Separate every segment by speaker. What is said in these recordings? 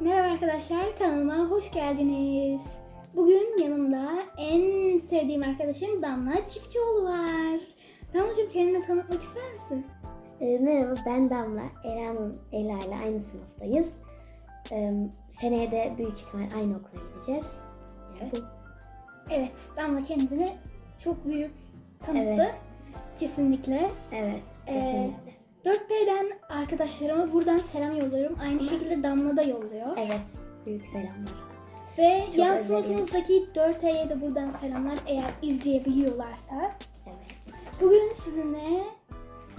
Speaker 1: Merhaba arkadaşlar, kanalıma hoş geldiniz. Bugün yanımda en sevdiğim arkadaşım Damla Çiftçioğlu var. Damlacığım kendini tanıtmak ister misin?
Speaker 2: Ee, merhaba ben Damla. Ela'nın Ela ile aynı sınıftayız. Ee, seneye de büyük ihtimal aynı okula gideceğiz.
Speaker 1: Evet. Evet, Damla kendini çok büyük tanıttı.
Speaker 2: Evet.
Speaker 1: Kesinlikle.
Speaker 2: Evet, kesinlikle.
Speaker 1: 4P'den arkadaşlarıma buradan selam yolluyorum. Aynı şekilde Damla da yolluyor.
Speaker 2: Evet, büyük selamlar.
Speaker 1: Ve
Speaker 2: Çok
Speaker 1: yan
Speaker 2: özledim.
Speaker 1: sınıfımızdaki 4E'ye de buradan selamlar eğer izleyebiliyorlarsa.
Speaker 2: Evet.
Speaker 1: Bugün sizinle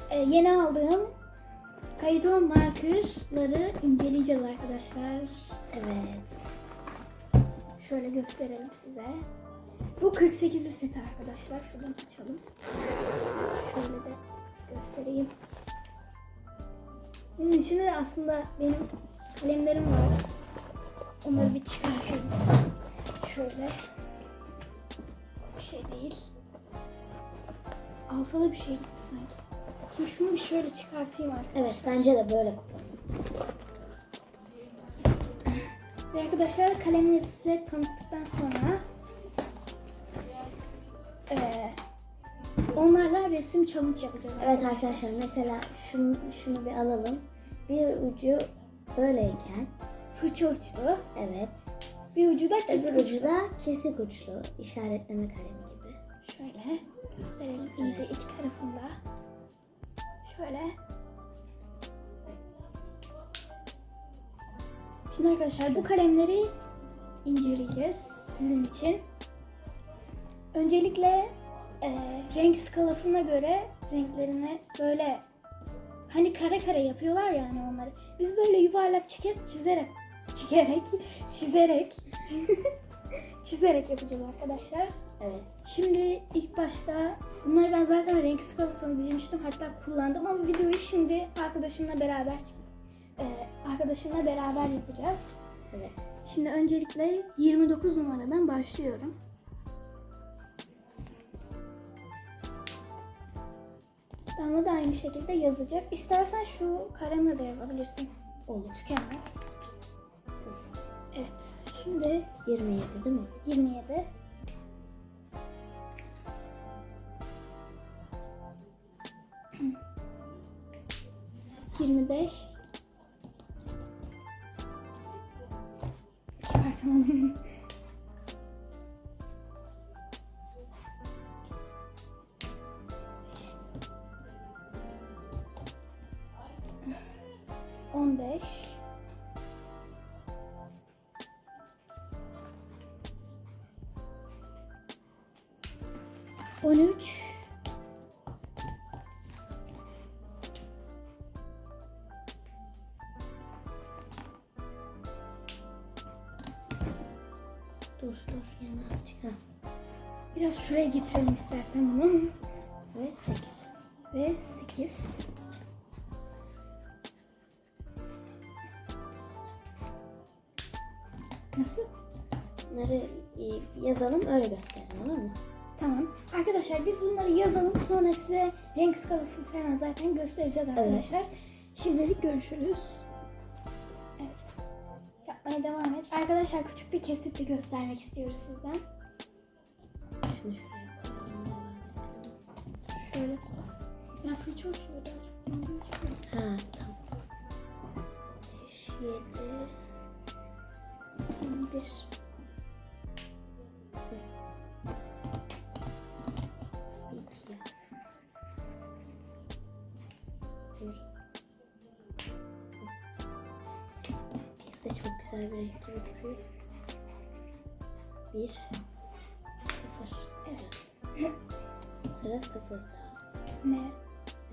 Speaker 1: e, yeni aldığım kayıton markerları inceleyeceğiz arkadaşlar.
Speaker 2: Evet.
Speaker 1: Şöyle gösterelim size. Bu 48 set arkadaşlar. Şuradan açalım. Şöyle de göstereyim. Bunun içinde de aslında benim kalemlerim var. Onları bir çıkartayım. Şöyle. Bir şey değil. Altta da bir şey gitti sanki. Şimdi şunu bir şöyle çıkartayım arkadaşlar.
Speaker 2: Evet, bence de böyle.
Speaker 1: Ve arkadaşlar kalemleri size tanıttıktan sonra eee, onlarla resim challenge yapacağız.
Speaker 2: Evet arkadaşlar mesela şunu, şunu bir alalım. Bir ucu böyleyken,
Speaker 1: Fırça uçlu.
Speaker 2: evet.
Speaker 1: Bir ucu da kesik
Speaker 2: Öbür
Speaker 1: uçlu.
Speaker 2: ucu da kesik uçlu, işaretleme kalemi gibi.
Speaker 1: Şöyle gösterelim iyice
Speaker 2: Evet.
Speaker 1: iki tarafında. Şöyle. Şimdi arkadaşlar bu kalemleri inceleyeceğiz sizin için. Öncelikle e, renk skalasına göre renklerini böyle hani kare kare yapıyorlar yani onları. Biz böyle yuvarlak çiket çizerek çikerek çizerek çizerek yapacağız arkadaşlar.
Speaker 2: Evet.
Speaker 1: Şimdi ilk başta bunları ben zaten renk skalasını dizmiştim hatta kullandım ama videoyu şimdi arkadaşımla beraber e, arkadaşımla beraber yapacağız.
Speaker 2: Evet.
Speaker 1: Şimdi öncelikle 29 numaradan başlıyorum. Damla da aynı şekilde yazacak. İstersen şu kalemle de yazabilirsin.
Speaker 2: Olur.
Speaker 1: Tükenmez. Evet. Şimdi
Speaker 2: 27 değil mi?
Speaker 1: 27. Yirmi beş. Çıkartamadım. On beş. 13
Speaker 2: Dur dur yana azıcık. Ha.
Speaker 1: Biraz şuraya getirelim istersen bunu.
Speaker 2: Ve 8.
Speaker 1: Ve 8 Nasıl?
Speaker 2: Bunları e, yazalım öyle gösterelim olur mu?
Speaker 1: Tamam. Arkadaşlar biz bunları yazalım. Sonra size renk skalasını falan zaten göstereceğiz arkadaşlar. Şimdilik görüşürüz. Evet. Yapmaya devam et. Arkadaşlar küçük bir kesit de göstermek istiyoruz sizden.
Speaker 2: Şunu şuraya koyalım.
Speaker 1: Şöyle koy. Ya fırça uçuyor daha çok.
Speaker 2: Ha tamam. 5, 7,
Speaker 1: 21.
Speaker 2: speed ya. Bir. Bir de çok güzel bir renk gibi duruyor. Bir. Sıfır.
Speaker 1: Evet.
Speaker 2: Sıra sıfırda.
Speaker 1: Ne?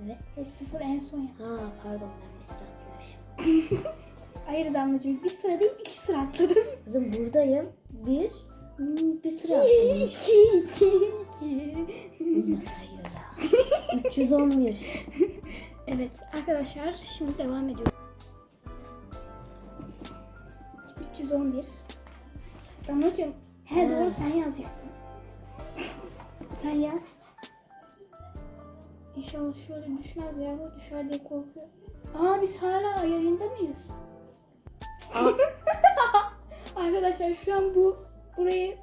Speaker 2: Evet.
Speaker 1: E, sıfır en son ya.
Speaker 2: Ha pardon ben bir sıra atlamışım.
Speaker 1: Hayır Damlacığım bir sıra değil iki sıra atladın.
Speaker 2: Kızım buradayım. Bir. Bir sıra atlamış.
Speaker 1: iki, iki, iki.
Speaker 2: Bunu da sayıyor ya. 311.
Speaker 1: Evet arkadaşlar şimdi devam ediyorum. 311. Damlacığım he
Speaker 2: Ha.
Speaker 1: doğru sen yazacaktın. sen yaz. İnşallah şöyle düşmez ya. Düşer diye korkuyorum. Aa biz hala yayında mıyız? Arkadaşlar şu an bu burayı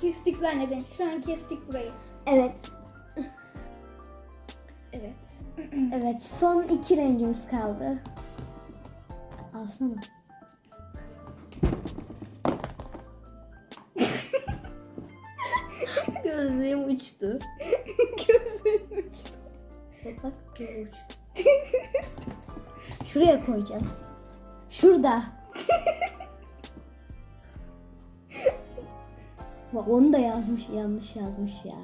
Speaker 1: kestik zannedin. Şu an kestik burayı.
Speaker 2: Evet.
Speaker 1: Evet.
Speaker 2: Evet son iki rengimiz kaldı. Alsana. Gözlüğüm uçtu.
Speaker 1: Gözüm uçtu.
Speaker 2: Bak bak uçtu. Şuraya koyacağım. Şurada. Bak onu da yazmış yanlış yazmış ya.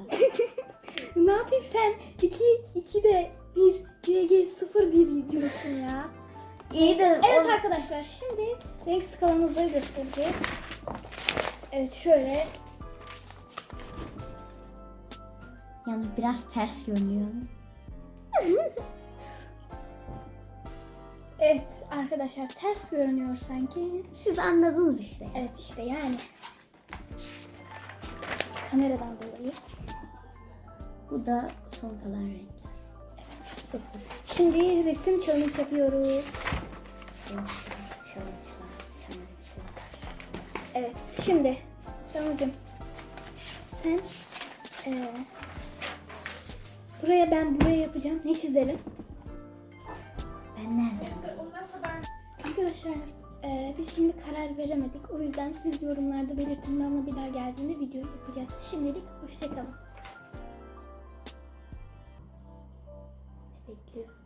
Speaker 1: Ne yapayım sen 2 2 de 1 CG 01 diyorsun ya.
Speaker 2: İyi de
Speaker 1: Evet arkadaşlar şimdi renk skalamızı göstereceğiz. Evet şöyle
Speaker 2: Yalnız biraz ters görünüyor.
Speaker 1: evet arkadaşlar ters görünüyor sanki.
Speaker 2: Siz anladınız işte.
Speaker 1: Evet işte yani. Kameradan dolayı.
Speaker 2: Bu da son kalan renkler. Sıfır.
Speaker 1: Şimdi resim challenge yapıyoruz.
Speaker 2: Challenge'lar, challenge'lar, challenge'lar.
Speaker 1: Evet şimdi Damlacığım sen eee, buraya ben buraya yapacağım. Ne çizelim?
Speaker 2: Ben nereden?
Speaker 1: Arkadaşlar eee, biz şimdi karar veremedik. O yüzden siz yorumlarda belirtin Damla bir daha geldiğinde video yapacağız. Şimdilik hoşçakalın. Bekliyoruz.